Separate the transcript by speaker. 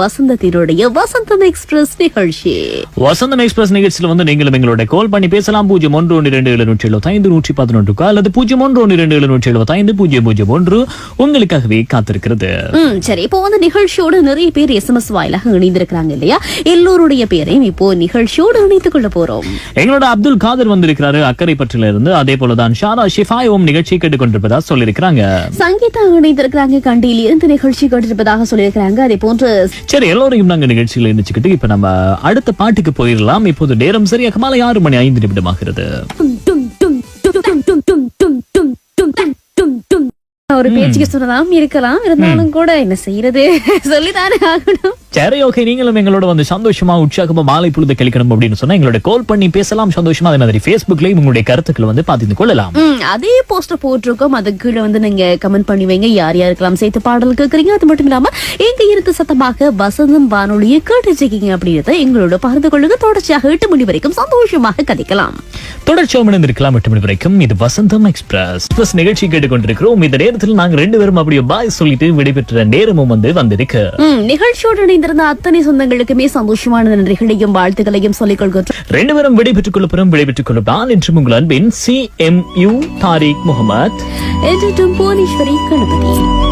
Speaker 1: வசந்தத்தினுடைய வசந்தம் express நிகழ்ச்சி.
Speaker 2: வசந்தம் express நிகழ்ச்சியில் வந்து நீங்களும் எங்களோட கால் பண்ணி பேசலாம். பூஜ்ஜியம் ஒன்று ஒன்று இரண்டு எழுநூற்றி எழுபத்தி ஐந்து நூற்றி பதினொன்றுக்கு அல்லது பூஜ்ஜியம் ஒன்று ஒன்று இரண்டு எழுநூற்றி எழுபத்தி ஐந்து பூஜ்ஜியம் பூஜ்ஜியம் ஒன்று உங்களுக்காகவே காத்திருக்கிறது.
Speaker 1: சரி. இப்போ வந்து நிகழ்ச்சியோட நிறைய பேர் எஸ்எம்எஸ் வாயிலாக இணைந்திருக்கிறாங்க இல்லையா? எல்லோருடைய பேரையும் இப்போ நிகழ்ச்சியோடு இணைத்துக் கொள்ள போறோம்.
Speaker 2: எங்களோட அப்துல் காதர் வந்திருக்கிறாரு அக்கறை பற்றில இருந்து. அதே போலதான் ஷாரா ஷிஃபாய் ஓம் நிகழ்ச்சி கேட்டுக்கொண்டிருப்பதா சொல்லியிருக்கிறாங்க.
Speaker 1: சங்கீதா இணைந்திருக்கிறாங்க. கண்டியில் இருந்து நிகழ்ச்சி கேட்டிருப்பதாக சொல்லியிருக்கிறாங்க. அதே போன்று
Speaker 2: சரி எல்லோரையும் நாங்க நிகழ்ச்சியில் இணைச்சுக்கிட்டு இப்ப நம்ம அடுத்த பாட்டுக்கு போயிடலாம். இப்போது நேரம் சரியாக மாலை ஆறு மணி ஐந்து நிமிடமாகிறது.
Speaker 1: ஒரு பேச்சுக்கு சொன்னதாம் இருக்கலாம். இருந்தாலும் கூட என்ன செய்யறது? சொல்லிதானே ஆகணும்.
Speaker 2: சரி ஓகே நீங்களும் எங்களோட வந்து சந்தோஷமா உற்சாகமா மாலை பொழுது கழிக்கணும் அப்படின்னு சொன்னா எங்களோட கால் பண்ணி பேசலாம். சந்தோஷமா அதே மாதிரி Facebookலயும் உங்களுடைய கருத்துக்களை வந்து பார்த்து கொள்ளலாம்.
Speaker 1: அதே போஸ்டர் போட்டிருக்கோம். அது கீழே வந்து நீங்க கமெண்ட் பண்ணி வைங்க. யார் யாருக்கெல்லாம் சேர்த்து பாடல் கேட்கறீங்க? அது மட்டும் இல்லாம எங்க இருந்து சத்தமாக வசந்தம் வானொலியை கேட்டு வச்சிருக்கீங்க அப்படின்றத எங்களோட பகிர்ந்து கொள்ளுங்க. தொடர்ச்சியாக எட்டு மணி வரைக்கும் சந்தோஷமாக கதைக்கலாம்.
Speaker 2: தொடர்ச்சியாக இருக்கலாம் எட்டு மணி வரைக்கும் இது வசந்தம் எக்ஸ்பிரஸ். எக்ஸ்பிரஸ் நிகழ்ச்சி கேட்டுக்கொண்டிருக்கிறோம். இந்த நேரத்தில் நாங்க ரெண்டு பேரும் அப்படியே பாய் சொல்லிட்டு விடைபெற்ற நேரமும் வந்து வந்திருக்கு.
Speaker 1: நிகழ்ச்சியோடு இணைந்திருந்த அத்தனை சொந்தங்களுக்குமே சந்தோஷமான நன்றிகளையும் வாழ்த்துக்களையும் சொல்லிக் கொள்கின்றோம்.
Speaker 2: ரெண்டு பேரும் விடைபெற்றுக் கொள்ளப்படும் விடைபெற்றுக் கொள்ளப்படான் என்று உங்கள் அன்பின் C M U Tariq Mohammed.
Speaker 1: Bhuvaneswari Ganapathi.